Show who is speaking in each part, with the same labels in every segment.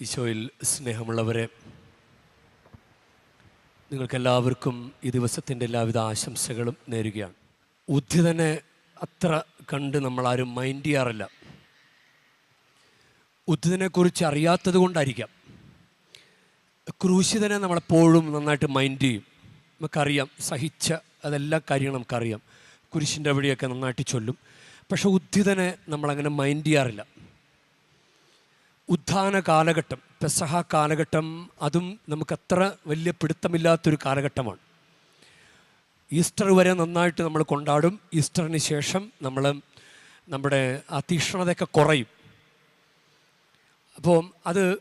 Speaker 1: ഈശോയിൽ സ്നേഹമുള്ളവരെ നിങ്ങൾക്കെല്ലാവർക്കും ഈ ദിവസത്തിന്റെ എല്ലാവിധ ആശംസകളും നേരുകയാണ്. ഉദ്ധിതനെ അത്ര കണ്ട് നമ്മളാരും മൈൻഡ് ചെയ്യാറില്ല. ഉദ്ധിതനെക്കുറിച്ച് അറിയാത്തത് കൊണ്ടായിരിക്കാം. ക്രൂശിതനെ നമ്മളെപ്പോഴും നന്നായിട്ട് മൈൻഡ് ചെയ്യും. നമുക്കറിയാം സഹിച്ച അതെല്ലാ കാര്യങ്ങളും നമുക്കറിയാം. കുരിശിന്റെ വഴിയൊക്കെ നന്നായിട്ട് ചൊല്ലും. പക്ഷെ ഉദ്ധിതനെ നമ്മളങ്ങനെ മൈൻഡ് ചെയ്യാറില്ല. ഉത്ഥാന കാലഘട്ടം പെസഹ കാലഘട്ടം അതും നമുക്കത്ര വലിയ പിടുത്തമില്ലാത്തൊരു കാലഘട്ടമാണ്. ഈസ്റ്റർ വരെ നന്നായിട്ട് നമ്മൾ കൊണ്ടാടും. ഈസ്റ്ററിന് ശേഷം നമ്മൾ നമ്മുടെ ആ തീക്ഷ്ണതയൊക്കെ കുറയും. അപ്പോൾ അത്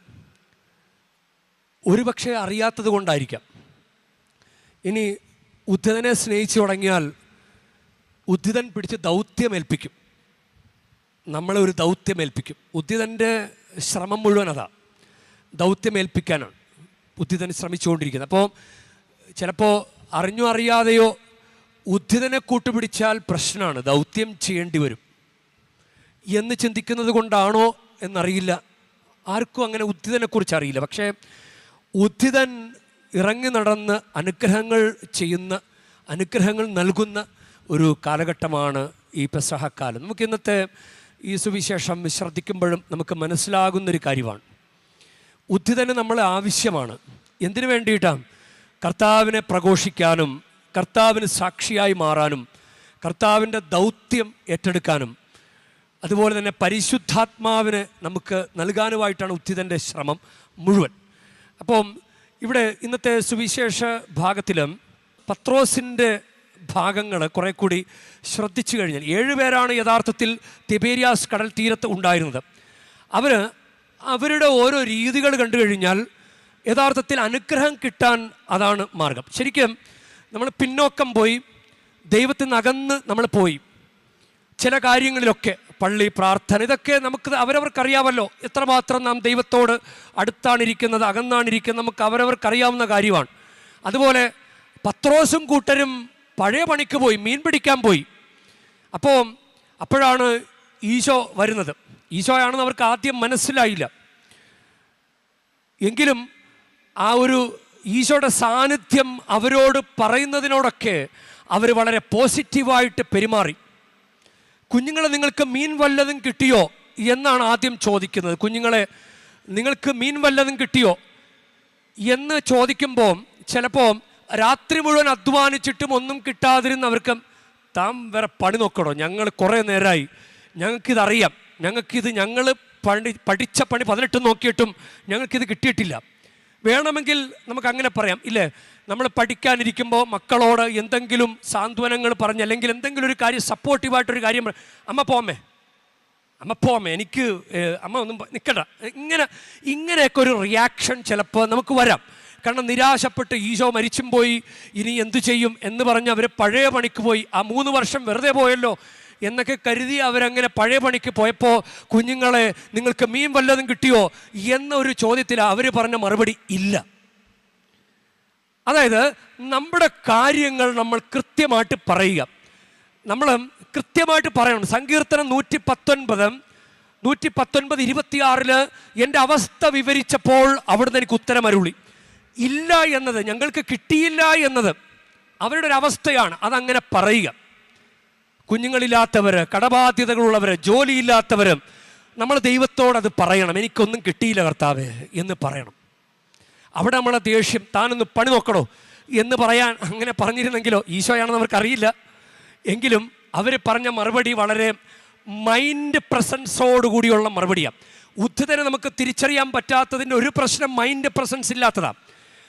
Speaker 1: ഒരുപക്ഷെ അറിയാത്തത് കൊണ്ടായിരിക്കാം. ഇനി ഉദ്ധിതനെ സ്നേഹിച്ചു തുടങ്ങിയാൽ ഉദ്ധിതൻ പിടിച്ച് ദൗത്യമേൽപ്പിക്കും. നമ്മളെ ഒരു ദൗത്യമേൽപ്പിക്കും. ഉദ്ധിതന്റെ ശ്രമം മുഴുവൻ അതാ. ദൗത്യമേൽപ്പിക്കാനാണ്. ഉദ്ധിതൻ ശ്രമിച്ചുകൊണ്ടിരിക്കുന്നത്. അപ്പോൾ ചിലപ്പോൾ അറിഞ്ഞോ അറിയാതെയോ ഉദ്ധിതനെ കൂട്ടുപിടിച്ചാൽ പ്രശ്നമാണ്. ദൗത്യം ചെയ്യേണ്ടി വരും. എന്ന് ചിന്തിക്കുന്നത് കൊണ്ടാണോ എന്നറിയില്ല. ആർക്കും അങ്ങനെ ഉദ്ധിതനെക്കുറിച്ച് അറിയില്ല. പക്ഷേ ഉദ്ധിതൻ ഇറങ്ങി നടന്ന് അനുഗ്രഹങ്ങൾ ചെയ്യുന്ന അനുഗ്രഹങ്ങൾ നൽകുന്ന ഒരു കാലഘട്ടമാണ് ഈ പെസഹക്കാലം. നമുക്ക് ഇന്നത്തെ ഈ സുവിശേഷം ശ്രദ്ധിക്കുമ്പോഴും നമുക്ക് മനസ്സിലാകുന്നൊരു കാര്യമാണ്. ഉദ്ധിതന് നമ്മൾ ആവശ്യമാണ്. എന്തിനു വേണ്ടിയിട്ടാണ് കർത്താവിനെ പ്രഘോഷിക്കാനും കർത്താവിന് സാക്ഷിയായി മാറാനും കർത്താവിന്റെ ദൗത്യം ഏറ്റെടുക്കാനും അതുപോലെ തന്നെ പരിശുദ്ധാത്മാവിന് നമുക്ക് നൽകാനുമായിട്ടാണ് ഉദ്ധിതന്റെ ശ്രമം മുഴുവൻ. അപ്പം ഇവിടെ ഇന്നത്തെ സുവിശേഷ ഭാഗത്തിലും പത്രോസിന്റെ ഭാഗങ്ങൾ കുറെ കൂടി ശ്രദ്ധിച്ചു കഴിഞ്ഞാൽ ഏഴുപേരാണ് യഥാർത്ഥത്തിൽ തിബേരിയാസ് കടൽ തീരത്ത് ഉണ്ടായിരുന്നത്. അവർ അവരുടെ ഓരോ രീതികൾ കണ്ടു കഴിഞ്ഞാൽ യഥാർത്ഥത്തിൽ അനുഗ്രഹം കിട്ടാൻ അതാണ് മാർഗം. ശരിക്കും നമ്മൾ പിന്നോക്കം പോയി ദൈവത്തിൽ നിന്ന് നമ്മൾ പോയി. ചില കാര്യങ്ങളിലൊക്കെ പള്ളി പ്രാർത്ഥന ഇതൊക്കെ നമുക്ക് അവരവർക്കറിയാമല്ലോ. എത്രമാത്രം നാം ദൈവത്തോട് അടുത്താണിരിക്കുന്നത് അകന്നാണിരിക്കുന്നത് നമുക്ക് അവരവർക്കറിയാവുന്ന കാര്യമാണ്. അതുപോലെ പത്രോസും കൂട്ടരും പഴയ പണിക്ക് പോയി മീൻ പിടിക്കാൻ പോയി. അപ്പോൾ അപ്പോഴാണ് ഈശോ വരുന്നത്. ഈശോയാണെന്ന് അവർക്ക് ആദ്യം മനസ്സിലായില്ല. എങ്കിലും ആ ഒരു ഈശോയുടെ സാന്നിധ്യം അവരോട് പറയുന്നതിനോടൊക്കെ അവർ വളരെ പോസിറ്റീവായിട്ട് പെരുമാറി. കുഞ്ഞുങ്ങളെ നിങ്ങൾക്ക് മീൻ വല്ലതും കിട്ടിയോ എന്നാണ് ആദ്യം ചോദിക്കുന്നത്. കുഞ്ഞുങ്ങളെ നിങ്ങൾക്ക് മീൻ വല്ലതും കിട്ടിയോ എന്ന് ചോദിക്കുമ്പോൾ ചിലപ്പോൾ രാത്രി മുഴുവൻ അധ്വാനിച്ചിട്ടും ഒന്നും കിട്ടാതിരുന്നവർക്ക് താൻ വേറെ പണി നോക്കണോ? ഞങ്ങൾ കുറേ നേരമായി ഞങ്ങൾക്കിതറിയാം. ഞങ്ങൾക്കിത് ഞങ്ങൾ പണി പഠിച്ച പണി പതിനെട്ട് നോക്കിയിട്ടും ഞങ്ങൾക്കിത് കിട്ടിയിട്ടില്ല. വേണമെങ്കിൽ നമുക്ക് അങ്ങനെ പറയാം. ഇല്ലേ? നമ്മൾ പഠിക്കാനിരിക്കുമ്പോൾ മക്കളോട് എന്തെങ്കിലും സാന്ത്വനങ്ങൾ പറഞ്ഞ് അല്ലെങ്കിൽ എന്തെങ്കിലും ഒരു കാര്യം സപ്പോർട്ടീവായിട്ടൊരു കാര്യം അമ്മ പോമേ അമ്മ. പോമേ എനിക്ക് അമ്മ ഒന്നും നിൽക്കണ്ട ഇങ്ങനെ ഇങ്ങനെയൊക്കെ ഒരു റിയാക്ഷൻ ചിലപ്പോൾ നമുക്ക് വരാം. കാരണം നിരാശപ്പെട്ട് ഈശോ മരിച്ചും പോയി ഇനി എന്തു ചെയ്യും എന്ന് പറഞ്ഞ് അവർ പഴയ പണിക്ക് പോയി. ആ മൂന്ന് വർഷം വെറുതെ പോയല്ലോ എന്നൊക്കെ കരുതി അവരങ്ങനെ പഴയ പണിക്ക് പോയപ്പോൾ കുഞ്ഞുങ്ങളെ നിങ്ങൾക്ക് മീൻ വല്ലതും കിട്ടിയോ? എന്നൊരു ചോദ്യത്തിൽ അവർ പറഞ്ഞ മറുപടി ഇല്ല. അതായത് നമ്മുടെ കാര്യങ്ങൾ നമ്മൾ കൃത്യമായിട്ട് പറയുക. നമ്മൾ കൃത്യമായിട്ട് പറയണം. സങ്കീർത്തനം നൂറ്റി പത്തൊൻപത് നൂറ്റി പത്തൊൻപത് ഇരുപത്തിയാറിൽ എന്റെ അവസ്ഥ വിവരിച്ചപ്പോൾ അവിടുന്ന് എനിക്ക് ഉത്തരം അരുളി ഇല്ല എന്നത് ഞങ്ങൾക്ക് കിട്ടിയില്ല എന്നത് അവരുടെ ഒരു അവസ്ഥയാണ് അതങ്ങനെ പറയുക. കുഞ്ഞുങ്ങളില്ലാത്തവർ കടബാധ്യതകളുള്ളവർ ജോലിയില്ലാത്തവർ നമ്മൾ ദൈവത്തോട് അത് പറയണം. എനിക്കൊന്നും കിട്ടിയില്ല കർത്താവ് എന്ന് പറയണം. അവിടെ നമ്മളെ ദേഷ്യം താനൊന്ന് പണി നോക്കണോ? എന്ന് പറയാൻ അങ്ങനെ പറഞ്ഞിരുന്നെങ്കിലോ ഈശോയാണെന്ന് അവർക്കറിയില്ല. എങ്കിലും അവർ പറഞ്ഞ മറുപടി വളരെ മൈൻഡ് പ്രസൻസോടുകൂടിയുള്ള മറുപടിയാണ്. ഉദ്ധതനെ നമുക്ക് തിരിച്ചറിയാൻ പറ്റാത്തതിന്റെ ഒരു പ്രശ്നം മൈൻഡ് പ്രസൻസ് ഇല്ലാത്തതാണ്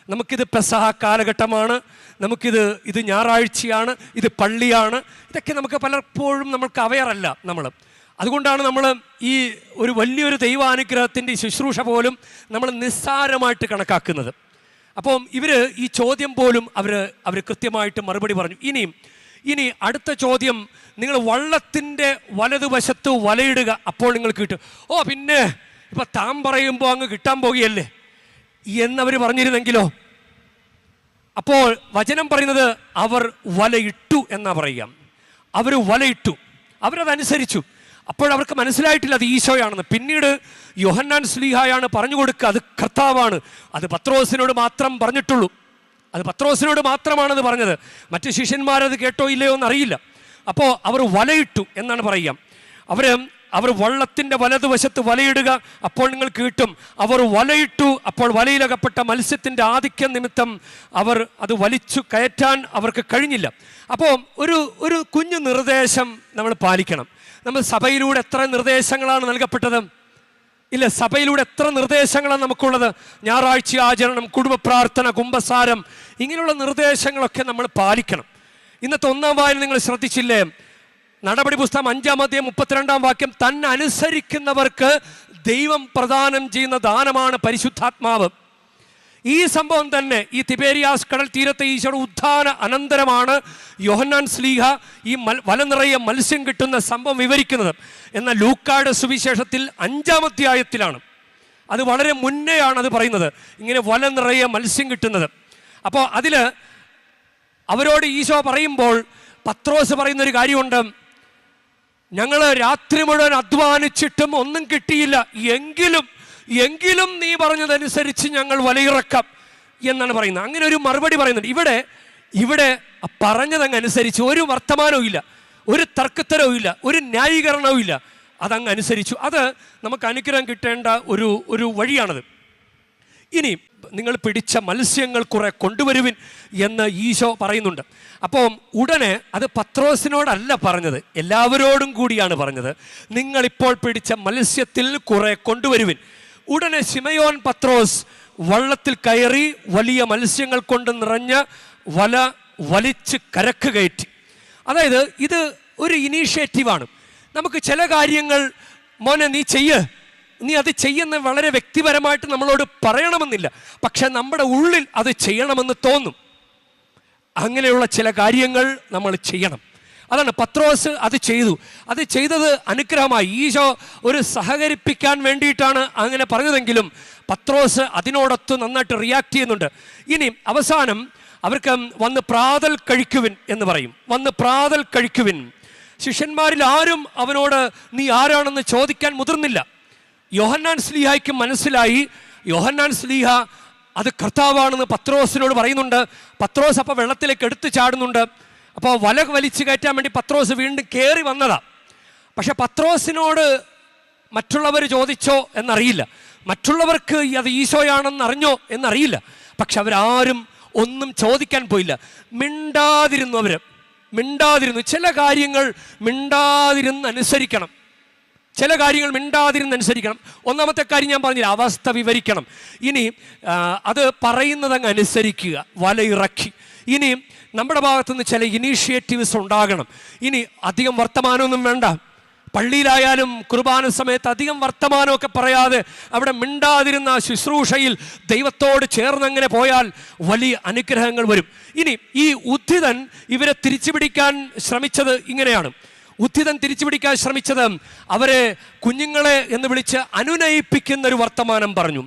Speaker 1: നമുക്കിത് പെസഹ കാലഘട്ടമാണ് നമുക്കിത് ഇത് ഞായറാഴ്ചയാണ് ഇത് പള്ളിയാണ്. ഇതൊക്കെ നമുക്ക് പലപ്പോഴും നമ്മൾക്ക് അവയറല്ല നമ്മൾ അതുകൊണ്ടാണ് നമ്മൾ ഈ ഒരു വലിയൊരു ദൈവാനുഗ്രഹത്തിന്റെ ശുശ്രൂഷ പോലും നമ്മൾ നിസ്സാരമായിട്ട് കണക്കാക്കുന്നത്. അപ്പം ഇവർ ഈ ചോദ്യം പോലും അവർ അവർ കൃത്യമായിട്ട് മറുപടി പറഞ്ഞു. ഇനിയും ഇനി അടുത്ത ചോദ്യം നിങ്ങൾ വള്ളത്തിന്റെ വലതുവശത്ത് വലയിടുക അപ്പോൾ നിങ്ങൾ കിട്ടും. ഓ പിന്നെ ഇപ്പം താൻ പറയുമ്പോൾ അങ്ങ് കിട്ടാൻ പോകുകയല്ലേ? എന്നവർ പറഞ്ഞിരുന്നെങ്കിലോ? അപ്പോൾ വചനം പറയുന്നത് അവർ വലയിട്ടു എന്നാ പറയുക. അവർ വലയിട്ടു. അവരതനുസരിച്ചു. അപ്പോഴവർക്ക് മനസ്സിലായിട്ടില്ല അത് ഈശോയാണെന്ന്. പിന്നീട് യോഹന്നാൻ സ്ലീഹായാണ് പറഞ്ഞു കൊടുക്കുക അത് കർത്താവാണ്. അത് പത്രോസിനോട് മാത്രം പറഞ്ഞിട്ടുള്ളൂ. അത് പത്രോസിനോട് മാത്രമാണത് പറഞ്ഞത്. മറ്റ് ശിഷ്യന്മാരത് കേട്ടോ ഇല്ലയോ എന്നറിയില്ല. അപ്പോൾ അവർ വലയിട്ടു എന്നാണ് പറയുക. അവർ അവർ വള്ളത്തിന്റെ വലതുവശത്ത് വലയിടുക അപ്പോൾ നിങ്ങൾ കിട്ടും. അവർ വലയിട്ടു അപ്പോൾ വലയിലകപ്പെട്ട മത്സ്യത്തിന്റെ ആധിക്യം നിമിത്തം അവർ അത് വലിച്ചു കയറ്റാൻ അവർക്ക് കഴിഞ്ഞില്ല. അപ്പോൾ ഒരു ഒരു കുഞ്ഞു നിർദ്ദേശം നമ്മൾ പാലിക്കണം. നമ്മൾ സഭയിലൂടെ എത്ര നിർദ്ദേശങ്ങളാണ് നൽകപ്പെട്ടത്? ഇല്ല സഭയിലൂടെ എത്ര നിർദ്ദേശങ്ങളാണ് നമുക്കുള്ളത്? ഞായറാഴ്ച ആചരണം കുടുംബ പ്രാർത്ഥന കുംഭസാരം ഇങ്ങനെയുള്ള നിർദ്ദേശങ്ങളൊക്കെ നമ്മൾ പാലിക്കണം. ഇന്നത്തെ ഒന്നാം വായന നിങ്ങൾ ശ്രദ്ധിച്ചില്ലേ? നടപടി പുസ്തകം അഞ്ചാം അധ്യായം മുപ്പത്തിരണ്ടാം വാക്യം തന്നെ അനുസരിക്കുന്നവർക്ക് ദൈവം പ്രദാനം ചെയ്യുന്ന ദാനമാണ് പരിശുദ്ധാത്മാവ്. ഈ സംഭവം തന്നെ ഈ തിബേരിയാസ് കടൽ തീരത്തെ ഈശോയുടെ ഉദ്ധാന അനന്തരമാണ് യോഹന്നാൻ സ്ലീഹ ഈ മൽ വല നിറയെ മത്സ്യം കിട്ടുന്ന സംഭവം വിവരിക്കുന്നത്. എന്നാൽ ലൂക്കാട് സുവിശേഷത്തിൽ അഞ്ചാം അധ്യായത്തിലാണ്. അത് വളരെ മുന്നെയാണ് അത് പറയുന്നത്. ഇങ്ങനെ വല നിറയെ മത്സ്യം കിട്ടുന്നത്. അപ്പോൾ അതിൽ അവരോട് ഈശോ പറയുമ്പോൾ പത്രോസ് പറയുന്ന ഒരു കാര്യമുണ്ട്. ഞങ്ങൾ രാത്രി മുഴുവൻ അധ്വാനിച്ചിട്ടും ഒന്നും കിട്ടിയില്ല. എങ്കിലും എങ്കിലും നീ പറഞ്ഞതനുസരിച്ച് ഞങ്ങൾ വലയിറക്കാം എന്നാണ് പറയുന്നത്. അങ്ങനെ ഒരു മറുപടി പറയുന്നുണ്ട്. ഇവിടെ ഇവിടെ പറഞ്ഞതങ്ങ് അനുസരിച്ച് ഒരു വർത്തമാനവും ഇല്ല. ഒരു തർക്കത്തരവും ഇല്ല. ഒരു ന്യായീകരണവും ഇല്ല. അതങ്ങ് അനുസരിച്ചു അത് നമുക്ക് അനുഗ്രഹം കിട്ടേണ്ട ഒരു ഒരു വഴിയാണത്. ഇനി നിങ്ങൾ പിടിച്ച മത്സ്യങ്ങൾ കുറെ കൊണ്ടുവരുവിൻ എന്ന് ഈശോ പറയുന്നുണ്ട്. അപ്പോൾ ഉടനെ അത് പത്രോസിനോടല്ല പറഞ്ഞത് എല്ലാവരോടും കൂടിയാണ് പറഞ്ഞത്. നിങ്ങളിപ്പോൾ പിടിച്ച മത്സ്യത്തിൽ കുറെ കൊണ്ടുവരുവിൻ. ഉടനെ ശിമയോൻ പത്രോസ് വള്ളത്തിൽ കയറി വലിയ മത്സ്യങ്ങൾ കൊണ്ട് നിറഞ്ഞ വല വലിച്ച് കരക്ക് കയറ്റി. അതായത് ഇത് ഒരു ഇനീഷ്യേറ്റീവാണ് നമുക്ക് ചില കാര്യങ്ങൾ മോനെ നീ ചെയ്യ്. നീ അത് ചെയ്യുന്ന വളരെ വ്യക്തിപരമായിട്ട് നമ്മളോട് പറയണമെന്നില്ല. പക്ഷെ നമ്മുടെ ഉള്ളിൽ അത് ചെയ്യണമെന്ന് തോന്നും. അങ്ങനെയുള്ള ചില കാര്യങ്ങൾ നമ്മൾ ചെയ്യണം. അതാണ് പത്രോസ് അത് ചെയ്തു. അത് ചെയ്തത് അനുഗ്രഹമായി. ഈശോ ഒരു സഹകരിപ്പിക്കാൻ വേണ്ടിയിട്ടാണ് അങ്ങനെ പറഞ്ഞതെങ്കിലും പത്രോസ് അതിനോടൊത്ത് നന്നായിട്ട് റിയാക്ട് ചെയ്യുന്നുണ്ട്. ഇനി അവസാനം അവർക്ക് വന്ന് പ്രാതൽ കഴിക്കുവിൻ എന്ന് പറയും. വന്ന് പ്രാതൽ കഴിക്കുവിൻ. ശിഷ്യന്മാരിൽ ആരും അവനോട് നീ ആരാണെന്ന് ചോദിക്കാൻ മുതിർന്നില്ല. യോഹന്നാൻ സ്ലീഹായ്ക്ക് മനസ്സിലായി. യോഹന്നാൻ സ്ലീഹ അത് കർത്താവാണെന്ന് പത്രോസിനോട് പറയുന്നുണ്ട്. പത്രോസ് അപ്പോൾ വെള്ളത്തിലേക്ക് എടുത്തു ചാടുന്നുണ്ട്. അപ്പോൾ വല വലിച്ചു കയറ്റാൻ വേണ്ടി പത്രോസ് വീണ്ടും കയറി വന്നതാ. പക്ഷെ പത്രോസിനോട് മറ്റുള്ളവർ ചോദിച്ചോ എന്നറിയില്ല. മറ്റുള്ളവർക്ക് അത് ഈശോയാണെന്ന് അറിഞ്ഞോ എന്നറിയില്ല. പക്ഷെ അവരാരും ഒന്നും ചോദിക്കാൻ പോയില്ല. മിണ്ടാതിരുന്നു അവർ മിണ്ടാതിരുന്നു. ചില കാര്യങ്ങൾ മിണ്ടാതിരുന്ന് അനുസരിക്കണം. ചില കാര്യങ്ങൾ മിണ്ടാതിരുന്ന് അനുസരിക്കണം ഒന്നാമത്തെ കാര്യം ഞാൻ പറഞ്ഞില്ല അവസ്ഥ വിവരിക്കണം. ഇനി അത് പറയുന്നതങ്ങ് അനുസരിക്കുക വലയിറക്കി ഇനി നമ്മുടെ ഭാഗത്തുനിന്ന് ചില ഇനീഷ്യേറ്റീവ്സ് ഉണ്ടാകണം. ഇനി അധികം വർത്തമാനമൊന്നും വേണ്ട. പള്ളിയിലായാലും കുർബാന സമയത്ത് അധികം വർത്തമാനമൊക്കെ പറയാതെ അവിടെ മിണ്ടാതിരുന്ന ശുശ്രൂഷയിൽ ദൈവത്തോട് ചേർന്നങ്ങനെ പോയാൽ വലിയ അനുഗ്രഹങ്ങൾ വരും. ഇനി ഈ ഉദ്ധിതൻ ഇവരെ തിരിച്ചു പിടിക്കാൻ ശ്രമിച്ചത് ഇങ്ങനെയാണ്. ഉദ്ധിതൻ തിരിച്ചു പിടിക്കാൻ ശ്രമിച്ചത് അവരെ കുഞ്ഞുങ്ങളെ എന്ന് വിളിച്ച് അനുനയിപ്പിക്കുന്ന ഒരു വർത്തമാനം പറഞ്ഞു.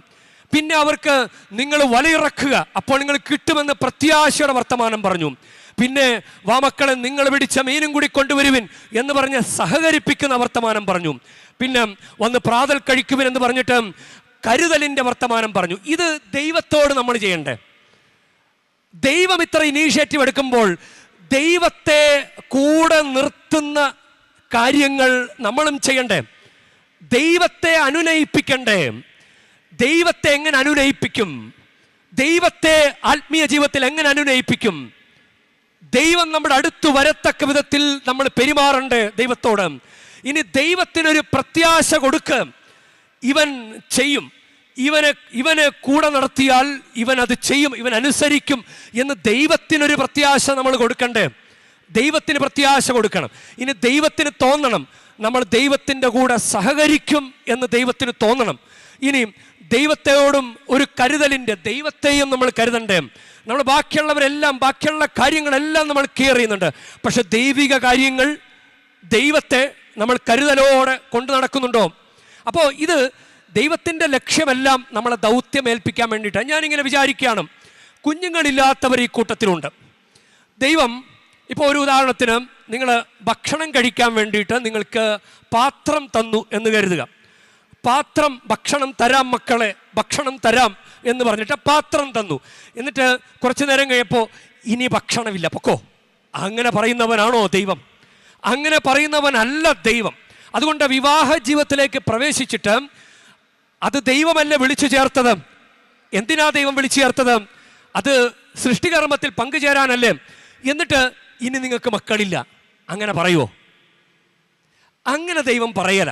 Speaker 1: പിന്നെ അവർക്ക് നിങ്ങൾ വലയിറക്കുക അപ്പോൾ നിങ്ങൾ കിട്ടുമെന്ന് പ്രത്യാശയുടെ വർത്തമാനം പറഞ്ഞു. പിന്നെ വാമക്കളെ നിങ്ങൾ പിടിച്ച മീനും കൂടി കൊണ്ടുവരുവിൻ എന്ന് പറഞ്ഞ് സഹകരിപ്പിക്കുന്ന വർത്തമാനം പറഞ്ഞു. പിന്നെ വന്ന് പ്രാതൽ കഴിക്കുവിൻ എന്ന് പറഞ്ഞിട്ട് കരുതലിന്റെ വർത്തമാനം പറഞ്ഞു. ഇത് ദൈവത്തോട് നമ്മൾ ചെയ്യണ്ടേ? ദൈവം ഇത്ര ഇനീഷ്യേറ്റീവ് എടുക്കുമ്പോൾ ദൈവത്തെ കൂടെ നിർത്തുന്ന കാര്യങ്ങൾ നമ്മളും ചെയ്യണ്ടേ? ദൈവത്തെ അനുനയിപ്പിക്കണ്ടേ? ദൈവത്തെ എങ്ങനെ അനുനയിപ്പിക്കും? ദൈവത്തെ ആത്മീയ ജീവിതത്തിൽ എങ്ങനെ അനുനയിപ്പിക്കും? ദൈവം നമ്മുടെ അടുത്ത് വരത്തക്ക വിധത്തിൽ നമ്മൾ പെരുമാറണ്ടേ ദൈവത്തോട്? ഇനി ദൈവത്തിനൊരു പ്രത്യാശ കൊടുക്ക. ഇവൻ ചെയ്യും. ഇവനെ ഇവനെ കൂടെ നടത്തിയാൽ ഇവൻ അത് ചെയ്യും ഇവൻ അനുസരിക്കും എന്ന് ദൈവത്തിനൊരു പ്രത്യാശ നമ്മൾ കൊടുക്കണ്ടേ? ദൈവത്തിന് പ്രത്യാശ കൊടുക്കണം. ഇനി ദൈവത്തിന് തോന്നണം. നമ്മൾ ദൈവത്തിന്റെ കൂടെ സഹകരിക്കും എന്ന് ദൈവത്തിന് തോന്നണം. ഇനി ദൈവത്തെയോടും ഒരു കരുതലിന്റെ ദൈവത്തെയും നമ്മൾ കരുതണ്ടേ. നമ്മൾ ബാക്കിയുള്ളവരെല്ലാം ബാക്കിയുള്ള കാര്യങ്ങളെല്ലാം നമ്മൾ കെയർ ചെയ്യുന്നുണ്ട്. പക്ഷെ ദൈവിക കാര്യങ്ങൾ ദൈവത്തെ നമ്മൾ കരുതലോടെ കൊണ്ടു നടക്കുന്നുണ്ടോ? അപ്പോൾ ഇത് ദൈവത്തിന്റെ ലക്ഷ്യമെല്ലാം നമ്മളെ ദൗത്യം ഏൽപ്പിക്കാൻ വേണ്ടിയിട്ടാണ്. ഞാനിങ്ങനെ വിചാരിക്കുകയാണ്. കുഞ്ഞുങ്ങളില്ലാത്തവർ ഈ കൂട്ടത്തിലുണ്ട്. ദൈവം ഇപ്പോൾ ഒരു ഉദാഹരണത്തിന് നിങ്ങൾ ഭക്ഷണം കഴിക്കാൻ വേണ്ടിയിട്ട് നിങ്ങൾക്ക് പാത്രം തന്നു എന്ന് കരുതുക. പാത്രം ഭക്ഷണം തരാം മക്കളെ ഭക്ഷണം തരാം എന്ന് പറഞ്ഞിട്ട് പാത്രം തന്നു. എന്നിട്ട് കുറച്ചു നേരം കഴിയപ്പോൾ ഇനി ഭക്ഷണമില്ല. പൊക്കോ. അങ്ങനെ പറയുന്നവനാണോ ദൈവം? അങ്ങനെ പറയുന്നവനല്ല ദൈവം. അതുകൊണ്ട് വിവാഹ ജീവിതത്തിലേക്ക് പ്രവേശിച്ചിട്ട് അത് ദൈവമല്ല വിളിച്ചു ചേർത്തത്? എന്തിനാ ദൈവം വിളിച്ചു ചേർത്തത്? അത് സൃഷ്ടികർമ്മത്തിൽ പങ്കുചേരാനല്ലേ? എന്നിട്ട് ഇനി നിങ്ങൾക്ക് മക്കളില്ല. അങ്ങനെ പറയുമോ അങ്ങനെ ദൈവം പറയല.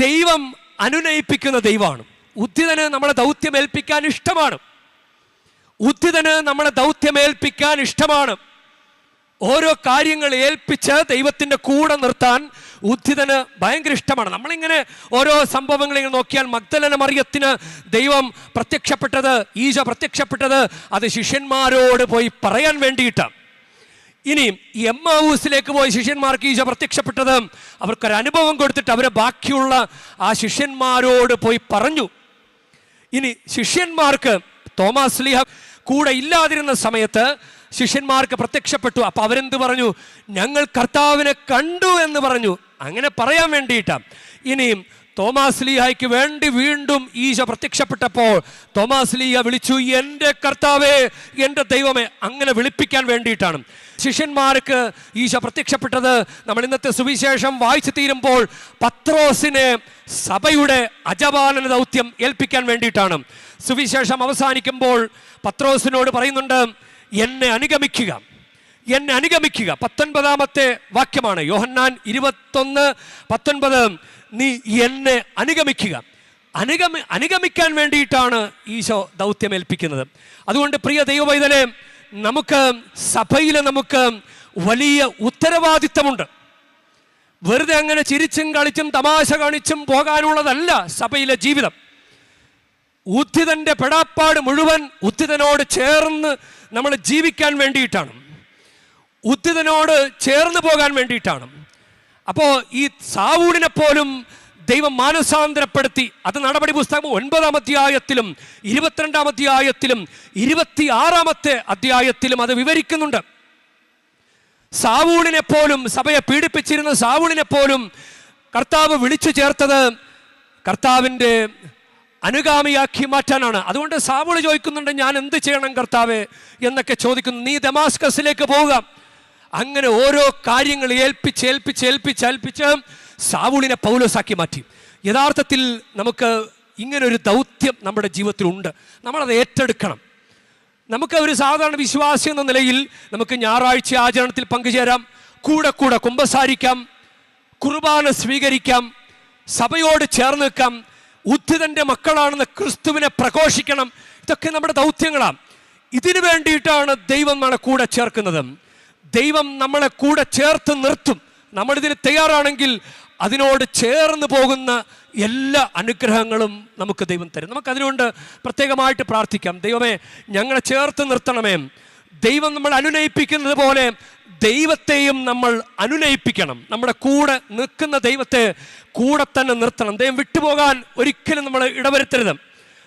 Speaker 1: ദൈവം അനുനയിപ്പിക്കുന്ന ദൈവമാണ്. ഉദ്ധിതന് നമ്മളെ ദൗത്യമേൽപ്പിക്കാൻ ഇഷ്ടമാണ്. ഉദ്ധിതന് നമ്മളെ ദൗത്യമേൽപ്പിക്കാൻ ഇഷ്ടമാണ്. ഓരോ കാര്യങ്ങൾ ഏൽപ്പിച്ച് ദൈവത്തിന്റെ കൂടെ നിർത്താൻ ഉദ്ധിതന് ഭയങ്കര ഇഷ്ടമാണ്. നമ്മളിങ്ങനെ ഓരോ സംഭവങ്ങളിങ്ങനെ നോക്കിയാൽ മഗ്ദലന മറിയത്തിന് ദൈവം പ്രത്യക്ഷപ്പെട്ടത് ഈശ പ്രത്യക്ഷപ്പെട്ടത് അത് ശിഷ്യന്മാരോട് പോയി പറയാൻ വേണ്ടിയിട്ടാണ്. ഇനി എം ഹൗസിലേക്ക് പോയി ശിഷ്യന്മാർക്ക് ഈശോ പ്രത്യക്ഷപ്പെട്ടത് അവർക്കൊരു അനുഭവം കൊടുത്തിട്ട് അവരെ ബാക്കിയുള്ള ആ ശിഷ്യന്മാരോട് പോയി പറഞ്ഞു. ഇനി ശിഷ്യന്മാർക്ക് തോമസ് ലീഹ കൂടെ ഇല്ലാതിരുന്ന സമയത്ത് ശിഷ്യന്മാർക്ക് പ്രത്യക്ഷപ്പെട്ടു. അപ്പൊ അവരെന്ത് പറഞ്ഞു? ഞങ്ങൾ കർത്താവിനെ കണ്ടു എന്ന് പറഞ്ഞു. അങ്ങനെ പറയാൻ വേണ്ടിയിട്ടാണ് ഇനിയും തോമാസ് ലീഹായ്ക്ക് വേണ്ടി വീണ്ടും ഈശോ പ്രത്യക്ഷപ്പെട്ടപ്പോൾ തോമാസ് ലീഹ വിളിച്ചു എന്റെ കർത്താവേ എന്റെ ദൈവമേ അങ്ങനെ വിളിപ്പിക്കാൻ വേണ്ടിയിട്ടാണ്. ശിഷ്യന്മാർക്ക് ഈശോ പ്രത്യക്ഷപ്പെട്ടത്. നമ്മൾ ഇന്നത്തെ സുവിശേഷം വായിച്ചു തീരുമ്പോൾ പത്രോസിനെ സഭയുടെ അജപാലന ദൗത്യം ഏൽപ്പിക്കാൻ വേണ്ടിയിട്ടാണ്. സുവിശേഷം അവസാനിക്കുമ്പോൾ പത്രോസിനോട് പറയുന്നുണ്ട് എന്നെ അനുഗമിക്കുക. എന്നെ അനുഗമിക്കുക. പത്തൊൻപതാമത്തെ വാക്യമാണ്. യോഹന്നാൻ ഇരുപത്തൊന്ന് പത്തൊൻപത്. നീ എന്നെ അനുഗമിക്കുക. അനുഗമി അനുഗമിക്കാൻ വേണ്ടിയിട്ടാണ് ഈശോ ദൗത്യമേൽപ്പിക്കുന്നത് അതുകൊണ്ട് പ്രിയ ദൈവവൈതലെ നമുക്ക് സഭയിൽ നമുക്ക് വലിയ ഉത്തരവാദിത്തമുണ്ട്. വെറുതെ അങ്ങനെ ചിരിച്ചും കളിച്ചും തമാശ കാണിച്ചും പോകാനുള്ളതല്ല സഭയിലെ ജീവിതം. ഉദ്ധിതന്റെ പെടാപ്പാട് മുഴുവൻ ഉദ്ധിതനോട് ചേർന്ന് നമ്മൾ ജീവിക്കാൻ വേണ്ടിയിട്ടാണ്. ഉദ്ധിതനോട് ചേർന്ന് പോകാൻ വേണ്ടിയിട്ടാണ്. അപ്പോൾ ഈ സാവൂളിനെ പോലും ദൈവം മാനസാന്തരപ്പെടുത്തി. അത് നടപടി പുസ്തകം ഒൻപതാം അധ്യായത്തിലും ഇരുപത്തിരണ്ടാം അധ്യായത്തിലും ഇരുപത്തി ആറാമത്തെ അധ്യായത്തിലും അത് വിവരിക്കുന്നുണ്ട്. സാവൂളിനെ പോലും സഭയെ പീഡിപ്പിച്ചിരുന്ന സാവൂളിനെ പോലും കർത്താവ് വിളിച്ചു ചേർത്തത് കർത്താവിന്റെ അനുഗാമിയാക്കി മാറ്റാനാണ്. അതുകൊണ്ട് സാവൂൾ ചോദിക്കുന്നുണ്ട് ഞാൻ എന്ത് ചെയ്യണം കർത്താവെ? എന്നൊക്കെ ചോദിക്കുന്നു. നീ ദമാസ്കസിലേക്ക് പോവുക. അങ്ങനെ ഓരോ കാര്യങ്ങൾ ഏൽപ്പിച്ച് ഏൽപ്പിച്ച് ഏൽപ്പിച്ച് ഏൽപ്പിച്ച് സാവൂളിനെ പൗലോസാക്കി മാറ്റി. യഥാർത്ഥത്തിൽ നമുക്ക് ഇങ്ങനൊരു ദൗത്യം നമ്മുടെ ജീവിതത്തിലുണ്ട്. നമ്മളത് ഏറ്റെടുക്കണം. നമുക്ക് ഒരു സാധാരണ വിശ്വാസി എന്ന നിലയിൽ നമുക്ക് ഞായറാഴ്ച ആചരണത്തിൽ പങ്കുചേരാം. കൂടെ കൂടെ കുമ്പസാരിക്കാം. കുർബാന സ്വീകരിക്കാം. സഭയോട് ചേർന്ന് നിൽക്കാം. ഉദ്ധിതന്റെ മക്കളാണെന്ന് ക്രിസ്തുവിനെ പ്രഘോഷിക്കണം. ഇതൊക്കെ നമ്മുടെ ദൗത്യങ്ങളാണ് ഇതിനു വേണ്ടിയിട്ടാണ് ദൈവം നമ്മളെ കൂടെ ചേർക്കുന്നത്. ദൈവം നമ്മളെ കൂടെ ചേർത്ത് നിർത്തും. നമ്മളിതിന് തയ്യാറാണെങ്കിൽ അതിനോട് ചേർന്ന് പോകുന്ന എല്ലാ അനുഗ്രഹങ്ങളും നമുക്ക് ദൈവം തരും. നമുക്ക് അതിനുകൊണ്ട് പ്രത്യേകമായിട്ട് പ്രാർത്ഥിക്കാം. ദൈവമേ ഞങ്ങളെ ചേർത്ത് നിർത്തണമേ. ദൈവം നമ്മൾ അനുനയിപ്പിക്കുന്നത് പോലെ ദൈവത്തെയും നമ്മൾ അനുനയിപ്പിക്കണം. നമ്മുടെ കൂടെ നിൽക്കുന്ന ദൈവത്തെ കൂടെ തന്നെ നിർത്തണം. ദൈവം വിട്ടുപോകാൻ ഒരിക്കലും നമ്മൾ ഇടവരുത്തരുത്.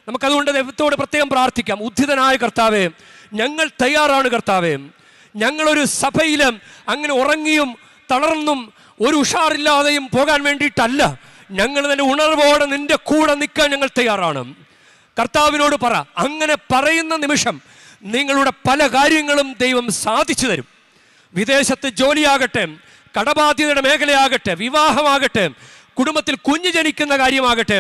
Speaker 1: നമുക്കതുകൊണ്ട് ദൈവത്തോട് പ്രത്യേകം പ്രാർത്ഥിക്കാം. ഉദ്ധിതനായ കർത്താവേ ഞങ്ങൾ തയ്യാറാണ് കർത്താവേ. ഞങ്ങളൊരു സഭയിൽ അങ്ങനെ ഉറങ്ങിയും തളർന്നും ഒരു ഉഷാറില്ലാതെയും പോകാൻ വേണ്ടിയിട്ടല്ല. ഞങ്ങൾ തന്നെ ഉണർവോടെ നിന്റെ കൂടെ നിൽക്കാൻ ഞങ്ങൾ തയ്യാറാണ്. കർത്താവിനോട് പറ അങ്ങനെ പറയുന്ന നിമിഷം നിങ്ങളുടെ പല കാര്യങ്ങളും ദൈവം സാധിച്ചു തരും. വിദേശത്ത് ജോലിയാകട്ടെ കടബാധ്യതയുടെ മേഖലയാകട്ടെ വിവാഹമാകട്ടെ കുടുംബത്തിൽ കുഞ്ഞു ജനിക്കുന്ന കാര്യമാകട്ടെ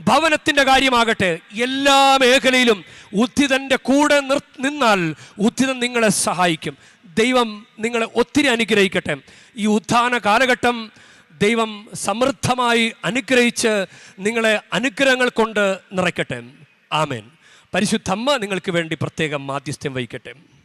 Speaker 1: ഭവനത്തിന്റെ കാര്യമാകട്ടെ എല്ലാ മേഖലയിലും ഉദ്ധിതന്റെ കൂടെ നിർ നിന്നാൽ ഉദ്ധിതൻ നിങ്ങളെ സഹായിക്കും. ദൈവം നിങ്ങളെ ഒത്തിരി അനുഗ്രഹിക്കട്ടെ. ഈ ഉത്ഥാന കാലഘട്ടം ദൈവം സമൃദ്ധമായി അനുഗ്രഹിച്ച് നിങ്ങളെ അനുഗ്രഹങ്ങൾ കൊണ്ട് നിറയ്ക്കട്ടെ. ആമേൻ. പരിശുദ്ധമ്മ നിങ്ങൾക്ക് വേണ്ടി പ്രത്യേകം മാധ്യസ്ഥ്യം വഹിക്കട്ടെ.